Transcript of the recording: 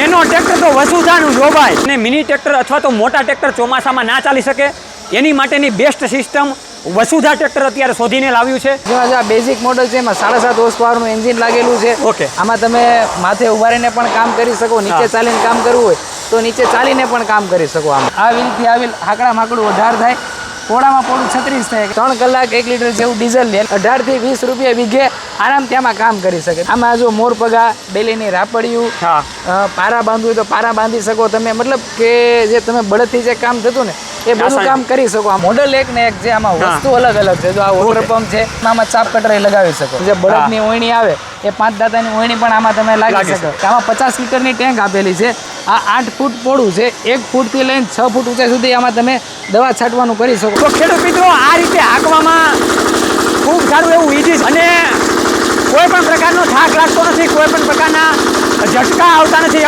Nano tractor તો વસુધાનું જોવાય અને મિની ટ્રેક્ટર અથવા તો મોટા ટ્રેક્ટર ચોમાસામાં ના ચાલી શકે. એની માટેની બેસ્ટ સિસ્ટમ વસુધા ટ્રેક્ટર અત્યારે શોધીને લાવ્યું છે. આ બેઝિક મોડલ છે એમાં સાડા સાત હોર્સ પાવરનું એન્જિન લાગેલું છે. ઓકે. આમાં તમે માથે ઊભા રહીને પણ કામ કરી શકો નીચે ચાલીને કામ કરવું હોય તો નીચે ચાલીને પણ કામ કરી શકો આમ. આવી આ આવી હાકડા માકડું વધાર થાય. પોળામાં પોળું છત્રીસ થાય ત્રણ કલાક એક લીટર જેવું ડીઝલ લે અઢારથી વીસ રૂપિયા વીઘે આરામ આમાં કામ કરી શકે. આમાં જો મોરપગા બેલીની રાપડિયું પારા બાંધવું તો પારા બાંધી શકો તમે. મતલબ કે જે તમે બળદથી જે કામ થતું ને એ બધું કામ કરી શકો. આ મોડલ એક ને એક જે આમાં વસ્તુ અલગ અલગ છે. જો આ વોટર પંપ છે આમાં ચાપ કટર લગાવી શકો. જે બળદની ઓયણી આવે એ પાંચ દાતાની ઓયણી પણ આમાં તમે લાગી લાગી શકો. આમાં પચાસ લીટરની ટેન્ક આપેલી છે. આ આઠ ફૂટ પોળું છે. એક ફૂટથી લઈને છ ફૂટ ઊંચાઈ સુધી આમાં તમે દવા છાંટવાનું કરી શકો તો ખેડૂત મિત્રો, આ રીતે હાંકવામાં ખૂબ સારું એવું ઈજી અને કોઈ પણ પ્રકારનો થાક લાગતો નથી, કોઈ પણ પ્રકારના ઝટકા આવતા નથી.